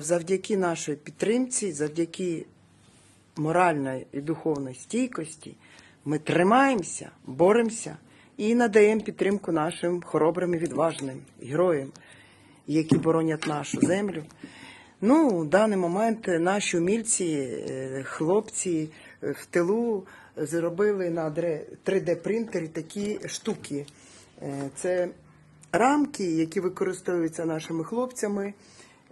Завдяки нашій підтримці, завдяки моральної і духовної стійкості, ми тримаємося, боремося і надаємо підтримку нашим хоробрим і відважним героям, які боронять нашу землю. Ну, в даний момент наші умільці, е, хлопці е, в тилу зробили на 3D-принтері такі штуки. Е, Це рамки, які використовуються нашими хлопцями.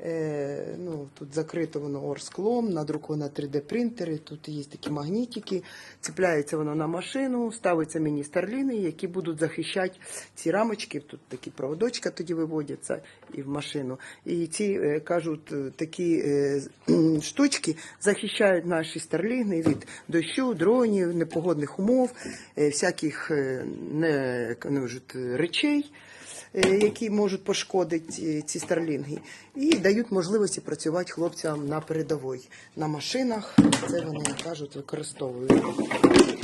Е, ну, тут закрито воно орсклом, надруковано 3D-принтери, тут є такі магнітики, цепляється воно на машину, ставиться міні-старліни, які будуть захищати ці рамочки. Тут такі проводочка тоді виводяться і в машину. І ці, е, кажуть, е, такі штучки захищають наші старліни від дощу, дронів, непогодних умов, всяких не, кажуть, речей які можуть пошкодити е, ці старлінги, і дають можливості працювати хлопцям на передовій. На машинах це вони кажуть, використовують.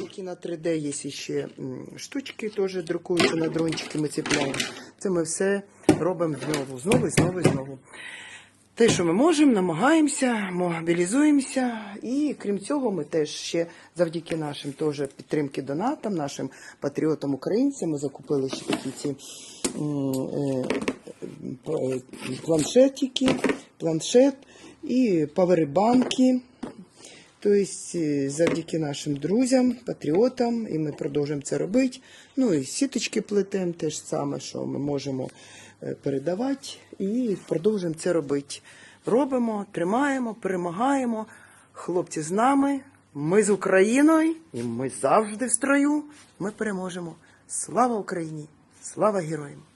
Які на 3D є ще штучки, теж друкуються на дрончики, ми ціпляємо. Це ми все робимо знову, знову знову знову. Те, що ми можемо, намагаємося, мобілізуємося. І крім цього, ми теж ще завдяки нашим теж підтримки донатам, нашим патріотам українцям, ми закупили ще такі ці е, п- планшетики, планшет і павербанки. Тобто, завдяки нашим друзям, патріотам, і ми продовжуємо це робити. Ну і сіточки плетемо, те ж саме, що ми можемо е, передавати, і продовжуємо це робити. Робимо, тримаємо, перемагаємо. Хлопці з нами, ми з Україною, і ми завжди в строю. Ми переможемо. Слава Україні! Слава героям!